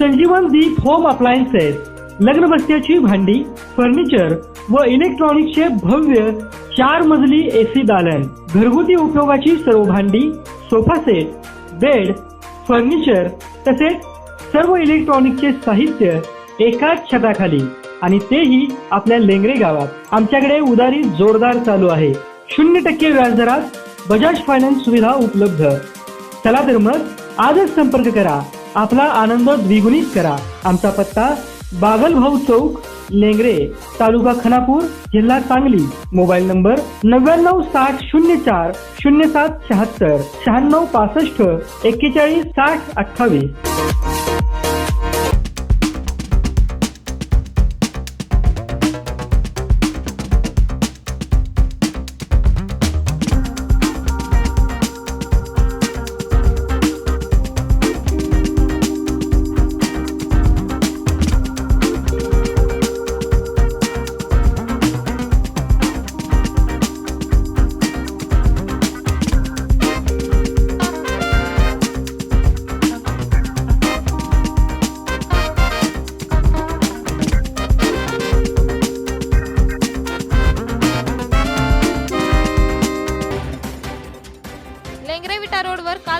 संजीवन दीप home appliances लग्न भांडी फर्निचर व इलेक्ट्रॉनिक्सचे भव्य चार मजली एसी दालन घरगुती उपयोगाची सर्व भांडी सोफा सेट बेड फर्निचर तसेच सर्व इलेक्ट्रॉनिकचे साहित्य एकाच छताखाली आणि तेही आपल्या लेंगरे गावात. आमच्याकडे उदारी जोरदार चालू आहे. शून्य टक्के व्याजदरात बजाज फायनान्स सुविधा उपलब्ध. चला तर मग आजच संपर्क करा. आपला आनंद द्विगुणित करा. आमचा पत्ता बागलभाऊ चौक लेंगरे तालुका खानापूर जिल्हा सांगली. मोबाईल नंबर नव्याण्णव साठ शून्य चार शून्य सात शहात्तर शहाण्णव पासष्ट एक्केचाळीस साठ अठ्ठावीस.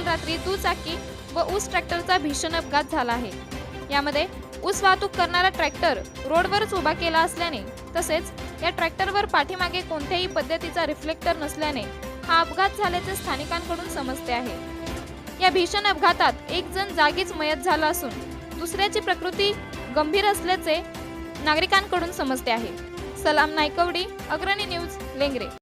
काल रात्री दुचाकी व ऊस ट्रॅक्टरचा भीषण अपघात झाला आहे. यामध्ये ऊस वाहतूक करणारा ट्रॅक्टर रोडवरच उभा केला असल्याने तसेच या ट्रॅक्टरवर पाठीमागे कोणत्याही पद्धतीचा रिफ्लेक्टर नसल्याने हा अपघात झाल्याचे स्थानिकांकडून समजते आहे. या भीषण अपघातात एक जण जागीच मयत झाला असून दुसऱ्याची प्रकृती गंभीर असल्याचे नागरिकांकडून समजते आहे. सलाम नायकवडी अग्रणी न्यूज लेंगरे.